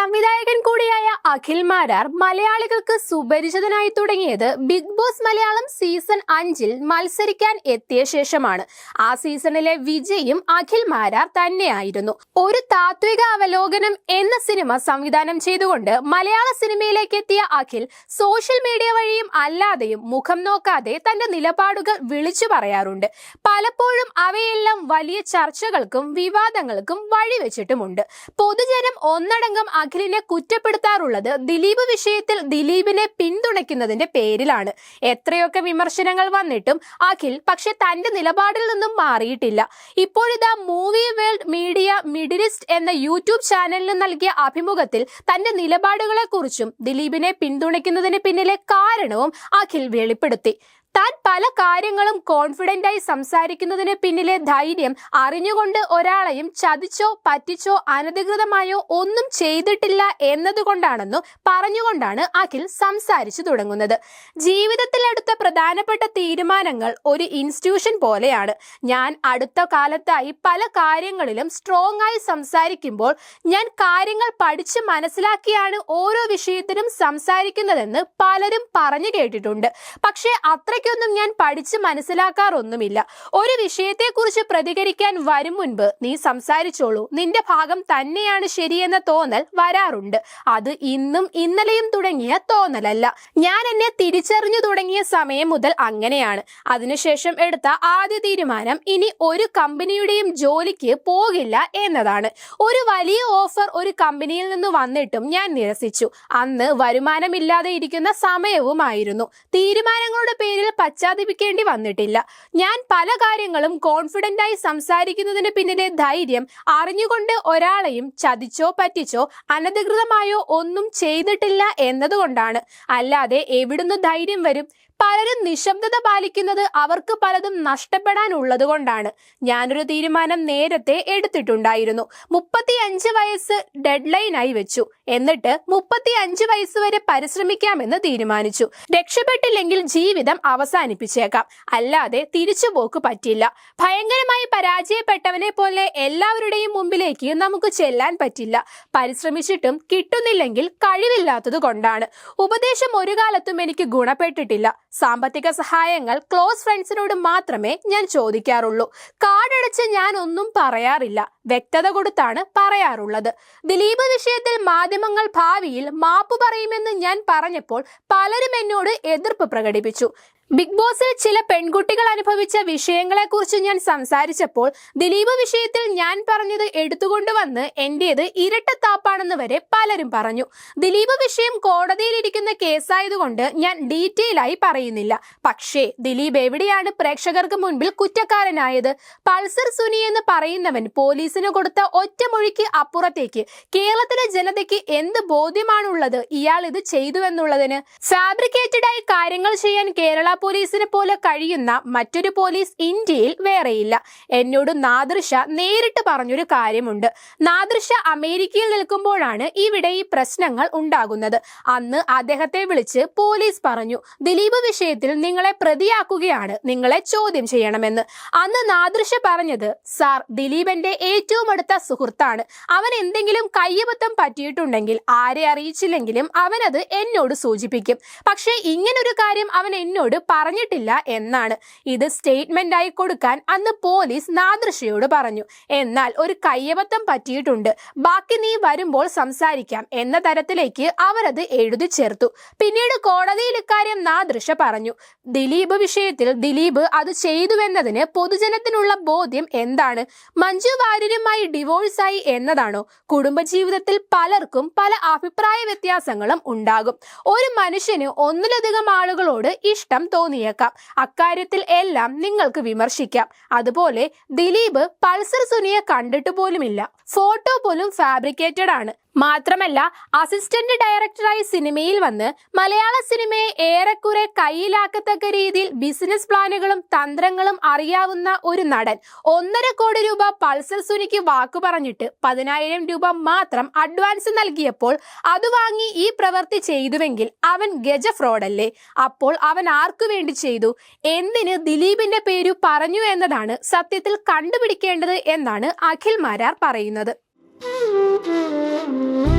സംവിധായകൻ കൂടിയായ അഖിൽ മാരാർ മലയാളികൾക്ക് സുപരിചിതനായി തുടങ്ങിയത് ബിഗ് ബോസ് മലയാളം സീസൺ അഞ്ചിൽ മത്സരിക്കാൻ എത്തിയ ശേഷമാണ്. ആ സീസണിലെ വിജയും അഖിൽ മാരാർ തന്നെയായിരുന്നു. ഒരു താത്വിക അവലോകനം എന്ന സിനിമ സംവിധാനം ചെയ്തുകൊണ്ട് മലയാള സിനിമയിലേക്ക് എത്തിയ അഖിൽ സോഷ്യൽ മീഡിയ വഴിയും അല്ലാതെയും മുഖം നോക്കാതെ തന്റെ നിലപാടുകൾ വിളിച്ചു പറയാറുണ്ട്. പലപ്പോഴും അവയെല്ലാം വലിയ ചർച്ചകൾക്കും വിവാദങ്ങൾക്കും വഴിവെച്ചിട്ടുമുണ്ട്. പൊതുജനം ഒന്നടങ്കം അഖിലിനെ കുറ്റപ്പെടുത്താറുള്ളത് ദിലീപ് വിഷയത്തിൽ ദിലീപിനെ പിന്തുണയ്ക്കുന്നതിന്റെ പേരിലാണ്. എത്രയൊക്കെ വിമർശനങ്ങൾ വന്നിട്ടും അഖിൽ പക്ഷെ തന്റെ നിലപാടിൽ നിന്നും മാറിയിട്ടില്ല. ഇപ്പോഴിതാ മൂവി വേൾഡ് മീഡിയ മിഡിലിസ്റ്റ് എന്ന യൂട്യൂബ് ചാനലിന് നൽകിയ അഭിമുഖത്തിൽ തന്റെ നിലപാടുകളെ കുറിച്ചും ദിലീപിനെ പിന്തുണയ്ക്കുന്നതിന് പിന്നിലെ കാരണവും അഖിൽ വെളിപ്പെടുത്തി. താൻ പല കാര്യങ്ങളും കോൺഫിഡന്റായി സംസാരിക്കുന്നതിന് പിന്നിലെ ധൈര്യം അറിഞ്ഞുകൊണ്ട് ഒരാളെയും ചതിച്ചോ പറ്റിച്ചോ അനധികൃതമായോ ഒന്നും ചെയ്തിട്ടില്ല എന്നതുകൊണ്ടാണെന്നു പറഞ്ഞുകൊണ്ടാണ് അഖിൽ സംസാരിച്ചു തുടങ്ങുന്നത്. ജീവിതത്തിലെടുത്ത പ്രധാനപ്പെട്ട തീരുമാനങ്ങൾ ഒരു ഇൻസ്റ്റിറ്റ്യൂഷൻ പോലെയാണ്. ഞാൻ അടുത്ത കാലത്തായി പല കാര്യങ്ങളിലും സ്ട്രോങ് ആയി സംസാരിക്കുമ്പോൾ ഞാൻ കാര്യങ്ങൾ പഠിച്ച് മനസ്സിലാക്കിയാണ് ഓരോ വിഷയത്തിനും സംസാരിക്കുന്നതെന്ന് പലരും പറഞ്ഞു കേട്ടിട്ടുണ്ട്. പക്ഷേ അത്രയ്ക്കൊന്നും ഞാൻ പഠിച്ച് മനസ്സിലാക്കാറൊന്നുമില്ല. ഒരു വിഷയത്തെക്കുറിച്ച് പ്രതികരിക്കാൻ വരും മുൻപ് നീ സംസാരിച്ചോളൂ. നിന്റെ ഭാഗം തന്നെയാണ് ശരിയെന്ന തോന്നൽ വരാറുണ്ട്. അത് ഇന്നും ഇന്നലെയും തുടങ്ങിയ തോന്നലല്ല. ഞാൻ എന്നെ തിരിച്ചറിഞ്ഞു തുടങ്ങിയ സമയം മുതൽ അങ്ങനെയാണ്. അതിനുശേഷം എടുത്ത ആദ്യ തീരുമാനം ഇനി ഒരു കമ്പനിയുടെയും ജോലിക്ക് പോകില്ല എന്നതാണ്. ഒരു വലിയ ഓഫർ ഒരു കമ്പനിയിൽ നിന്ന് വന്നിട്ടും ഞാൻ നിരസിച്ചു. അന്ന് വരുമാനമില്ലാതെ ഇരിക്കുന്ന സമയവുമായിരുന്നു. തീരുമാനങ്ങളുടെ പേരിൽ പശ്ചാത്തപിക്കേണ്ടി വന്നിട്ടില്ല. ഞാൻ പല കാര്യങ്ങളും കോൺഫിഡന്റായി സംസാരിക്കുന്നതിന് പിന്നിലെ ധൈര്യം അറിഞ്ഞുകൊണ്ട് ഒരാളെയും ചതിച്ചോ പറ്റിച്ചോ അനധികൃതമായോ ഒന്നും ചെയ്തിട്ടില്ല എന്നതുകൊണ്ടാണ്. അല്ലാതെ എവിടുന്ന് ധൈര്യം വരും? പലരും നിശബ്ദത പാലിക്കുന്നത് അവർക്ക് പലതും നഷ്ടപ്പെടാനുള്ളത് കൊണ്ടാണ്. ഞാനൊരു തീരുമാനം നേരത്തെ എടുത്തിട്ടുണ്ടായിരുന്നു. മുപ്പത്തി അഞ്ച് വയസ്സ് ഡെഡ് ലൈനായി വെച്ചു. എന്നിട്ട് മുപ്പത്തി അഞ്ച് വയസ്സ് വരെ പരിശ്രമിക്കാമെന്ന് തീരുമാനിച്ചു. രക്ഷപ്പെട്ടില്ലെങ്കിൽ ജീവിതം അവസാനിപ്പിച്ചേക്കാം. അല്ലാതെ തിരിച്ചുപോക്ക് പറ്റില്ല. ഭയങ്കരമായി പരാജയപ്പെട്ടവനെ പോലെ എല്ലാവരുടെയും മുമ്പിലേക്ക് നമുക്ക് ചെല്ലാൻ പറ്റില്ല. പരിശ്രമിച്ചിട്ടും കിട്ടുന്നില്ലെങ്കിൽ കഴിവില്ലാത്തത് കൊണ്ടാണ്. ഉപദേശം ഒരു കാലത്തും എനിക്ക് ഗുണപ്പെട്ടിട്ടില്ല. സാമ്പത്തിക സഹായങ്ങൾ ക്ലോസ് ഫ്രണ്ട്സിനോട് മാത്രമേ ഞാൻ ചോദിക്കാറുള്ളൂ. കാർഡടച്ച് ഞാൻ ഒന്നും പറയാറില്ല. വ്യക്തത കൊടുത്താണ് പറയാറുള്ളത്. ദിലീപ് വിഷയത്തിൽ മാധ്യമങ്ങൾ ഭാവിയിൽ മാപ്പ് പറയുമെന്ന് ഞാൻ പറഞ്ഞപ്പോൾ പലരും എന്നോട് എതിർപ്പ് പ്രകടിപ്പിച്ചു. ബിഗ് ബോസിൽ ചില പെൺകുട്ടികൾ അനുഭവിച്ച വിഷയങ്ങളെ കുറിച്ച് ഞാൻ സംസാരിച്ചപ്പോൾ ദിലീപ് വിഷയത്തിൽ ഞാൻ പറഞ്ഞത് എടുത്തുകൊണ്ടുവന്ന് എന്റേത് ഇരട്ടത്താപ്പാണെന്ന് വരെ പലരും പറഞ്ഞു. ദിലീപ് വിഷയം കോടതിയിലിരിക്കുന്ന കേസായതുകൊണ്ട് ഞാൻ ഡീറ്റെയിൽ ആയി പറയുന്നില്ല. പക്ഷേ ദിലീപ് എവിടെയാണ് പ്രേക്ഷകർക്ക് മുൻപിൽ കുറ്റക്കാരനായത്? പൾസർ സുനി എന്ന് പറയുന്നവൻ പോലീസിന് കൊടുത്ത ഒറ്റമൊഴിക്ക് അപ്പുറത്തേക്ക് കേരളത്തിലെ ജനതയ്ക്ക് എന്ത് ബോധ്യമാണുള്ളത് ഇയാൾ ഇത് ചെയ്തുവെന്നുള്ളതിന്? ഫാബ്രിക്കേറ്റഡ് ആയി കാര്യങ്ങൾ ചെയ്യാൻ കേരള പോലീസിനെ പോലെ കഴിയുന്ന മറ്റൊരു പോലീസ് ഇന്ത്യയിൽ വേറെയില്ല. എന്നോട് നാദൃശ നേരിട്ട് പറഞ്ഞൊരു കാര്യമുണ്ട്. നാദൃശ അമേരിക്കയിൽ നിൽക്കുമ്പോഴാണ് ഇവിടെ ഈ പ്രശ്നങ്ങൾ ഉണ്ടാകുന്നത്. അന്ന് അദ്ദേഹത്തെ വിളിച്ച് പോലീസ് പറഞ്ഞു ദിലീപ് വിഷയത്തിൽ നിങ്ങളെ പ്രതിയാക്കുകയാണ്. നിങ്ങളെ ചോദ്യം ചെയ്യണമെന്ന്. അന്ന് നാദൃശ പറഞ്ഞത് സാർ ദിലീപന്റെ ഏറ്റവും അടുത്ത സുഹൃത്താണ്. അവൻ എന്തെങ്കിലും കയ്യബദ്ധം പറ്റിയിട്ടുണ്ടെങ്കിൽ ആരെ അറിയിച്ചില്ലെങ്കിലും അവനത് എന്നോട് സൂചിപ്പിക്കും. പക്ഷേ ഇങ്ങനൊരു കാര്യം അവൻ എന്നോട് പറഞ്ഞിട്ടില്ല എന്നാണ്. ഇത് സ്റ്റേറ്റ്മെന്റ് ആയി കൊടുക്കാൻ അന്ന് പോലീസ് നാദൃശയോട് പറഞ്ഞു. എന്നാൽ ഒരു കയ്യബദ്ധം പറ്റിയിട്ടുണ്ട്. ബാക്കി നീ വരുമ്പോൾ സംസാരിക്കാം എന്ന തരത്തിലേക്ക് അവരത് എഴുതി ചേർത്തു. പിന്നീട് കോടതിയിൽ ഇക്കാര്യം നാദൃശ പറഞ്ഞു. ദിലീപ് വിഷയത്തിൽ ദിലീപ് അത് ചെയ്തുവെന്നതിന് പൊതുജനത്തിനുള്ള ബോധ്യം എന്താണ്? മഞ്ജു വാര്യരുമായി ഡിവോഴ്സായി എന്നതാണോ? കുടുംബജീവിതത്തിൽ പലർക്കും പല അഭിപ്രായ വ്യത്യാസങ്ങളും ഉണ്ടാകും. ഒരു മനുഷ്യന് ഒന്നിലധികം ആളുകളോട് ഇഷ്ടം തോന്നിയേക്കാം. അക്കാര്യത്തിൽ എല്ലാം നിങ്ങൾക്ക് വിമർശിക്കാം. അതുപോലെ ദിലീപ് പൾസർ സുനിയെ കണ്ടിട്ട് പോലുമില്ല. ഫോട്ടോ പോലും ഫാബ്രിക്കേറ്റഡ് ആണ്. മാത്രമല്ല അസിസ്റ്റന്റ് ഡയറക്ടറായി സിനിമയിൽ വന്ന് മലയാള സിനിമയെ ഏറെക്കുറെ കയ്യിലാക്കത്തക്ക രീതിയിൽ ബിസിനസ് പ്ലാനുകളും തന്ത്രങ്ങളും അറിയാവുന്ന ഒരു നടൻ. ഒന്നര കോടി രൂപ പൾസർ സുനിക്ക് വാക്കു പറഞ്ഞിട്ട് പതിനായിരം രൂപ മാത്രം അഡ്വാൻസ് നൽകിയപ്പോൾ അത് വാങ്ങി ഈ പ്രവൃത്തി ചെയ്തുവെങ്കിൽ അവൻ ഗജ ഫ്രോഡല്ലേ അപ്പോൾ അവൻ ആർക്കു വേണ്ടി ചെയ്തു? എന്തിന് ദിലീപിന്റെ പേരു പറഞ്ഞു എന്നതാണ് സത്യത്തിൽ കണ്ടുപിടിക്കേണ്ടത് എന്നാണ് അഖിൽ മാരാർ പറയുന്നത്. Thank you.